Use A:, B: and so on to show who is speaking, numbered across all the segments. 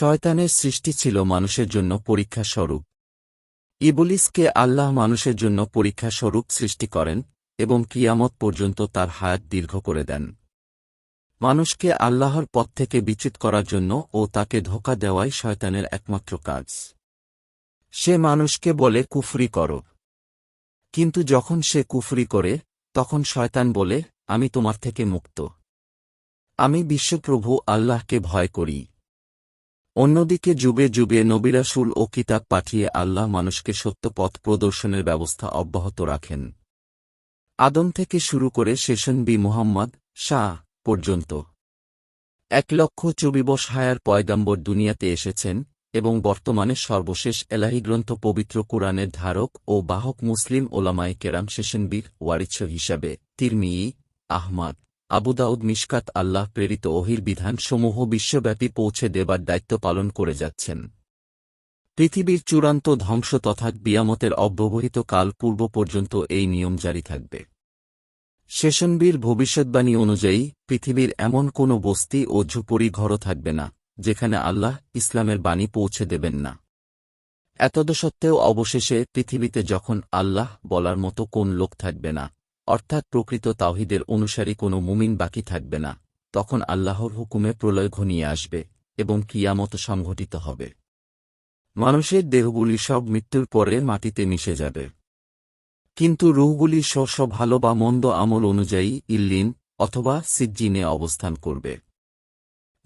A: শয়তানের সৃষ্টি ছিল মানুষের জন্য পরীক্ষা স্বরূপ। ইবলিসকে আল্লাহ মানুষের জন্য পরীক্ষা স্বরূপ সৃষ্টি করেন এবং কিয়ামত পর্যন্ত তার হায়াত দীর্ঘ করে দেন। মানুষকে আল্লাহর পথ থেকে বিচ্যুত করার জন্য ও তাকে ধোকা দেওয়াই শয়তানের একমাত্র কাজ। সে মানুষকে বলে, কুফরি কর। কিন্তু যখন সে কুফরি করে, তখন শয়তান বলে, আমি তোমার থেকে মুক্ত। আমি বিশ্বপ্রভু আল্লাহকে ভয় করি। অন্যদিকে যুগে যুগে নবিরাসুল ও কিতাব পাঠিয়ে আল্লাহ মানুষকে সত্য পথ প্রদর্শনের ব্যবস্থা অব্যাহত রাখেন। আদম থেকে শুরু করে শেষন বি মুহাম্মদ শাহ পর্যন্ত। এক লক্ষ চবিবশ হায়ার পয়গাম্বর দুনিয়াতে এসেছেন এবং বর্তমানে সর্বশেষ এলাহি গ্রন্থ পবিত্র কোরআনের ধারক ও বাহক মুসলিম ওলামায় কেরাম শেষনবীর ওয়ারিচ্ছ হিসাবে তিরমিই আহমাদ। আবুদাউদ মিশকাত আল্লাহ প্রেরিত অহির বিধান সমূহ বিশ্বব্যাপী পৌঁছে দেবার দায়িত্ব পালন করে যাচ্ছেন। পৃথিবীর চূড়ান্ত ধ্বংস তথা বিয়ামতের অব্যবহিত কাল পূর্ব পর্যন্ত এই নিয়ম জারি থাকবে। শেষনবীর ভবিষ্যৎবাণী অনুযায়ী, পৃথিবীর এমন কোনো বস্তি ও ঝুপড়ি ঘরও থাকবে না, যেখানে আল্লাহ ইসলামের বাণী পৌঁছে দেবেন না। এতদসত্ত্বেও অবশেষে পৃথিবীতে যখন আল্লাহ বলার মতো কোন লোক থাকবে না অর্থাৎ প্রকৃত তাওহিদের অনুসারী কোনো মুমিন বাকি থাকবে না, তখন আল্লাহর হুকুমে প্রলয় ঘনিয়ে আসবে এবং কিয়ামত সংঘটিত হবে। মানুষের দেহগুলি সব মৃত্যুর পরে মাটিতে মিশে যাবে। কিন্তু রুহগুলি স্ব স্ব ভালো বা মন্দ আমল অনুযায়ী ইল্লিন অথবা সিজ্জিনে অবস্থান করবে।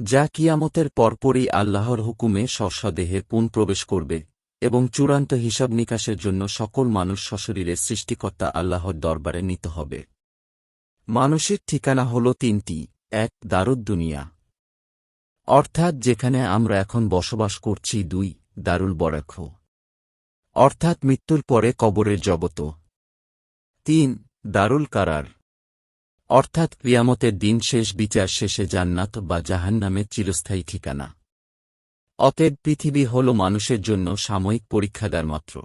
A: যা কিয়ামতের পরপরই আল্লাহর হুকুমে স্বস্বদেহে পুন প্রবেশ করবে এবং চূড়ান্ত হিসাব নিকাশের জন্য সকল মানুষ সশরীরে সৃষ্টিকর্তা আল্লাহর দরবারে নিতে হবে। মানুষের ঠিকানা হল তিনটি, এক দারুদ দুনিয়া অর্থাৎ যেখানে আমরা এখন বসবাস করছি, দুই দারুল বরাক্ষ অর্থাৎ মৃত্যুর পরে কবরের জগত। তিন দারুল কারার অর্থাৎ ক্রিয়ামতের দিন শেষ, বিচার শেষে জান্নাত বা জাহান্নামের চিরস্থায়ী ঠিকানা। অতএব পৃথিবী হল মানুষের জন্য সাময়িক পরীক্ষাগার মাত্র।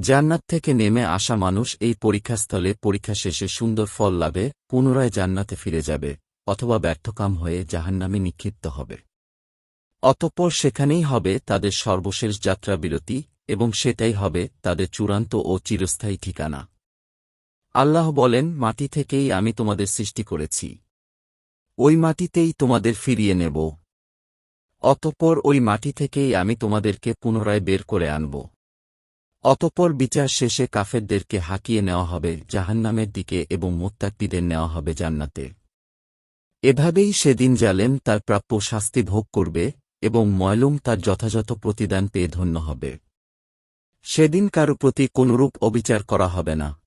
A: জান্নাত থেকে নেমে আসা মানুষ এই পরীক্ষাস্থলে পরীক্ষা শেষে সুন্দর ফল লাভে, পুনরায় জান্নাতে ফিরে যাবে, অথবা ব্যর্থকাম হয়ে জাহান্নামে নিক্ষিপ্ত হবে। অতঃপর সেখানেই হবে তাদের সর্বশেষ যাত্রা বিরতি এবং সেটাই হবে তাদের চূড়ান্ত ও চিরস্থায়ী ঠিকানা। আল্লাহ বলেন, মাটি থেকেই আমি তোমাদের সৃষ্টি করেছি। ওই মাটিতেই তোমাদের ফিরিয়ে নেব। অতঃপর ওই মাটি থেকেই আমি তোমাদেরকে পুনরায় বের করে আনব। অতঃপর বিচার শেষে কাফেরদেরকে হাঁকিয়ে নেওয়া হবে জাহান্নামের দিকে এবং মোত্তাকিদের নেওয়া হবে জান্নাতে। এভাবেই সেদিন জালেম তার প্রাপ্য শাস্তি ভোগ করবে এবং ময়লুম তার যথাযথ প্রতিদান পেয়ে ধন্য হবে। সেদিন কারও প্রতি কোনরূপ অবিচার করা হবে না।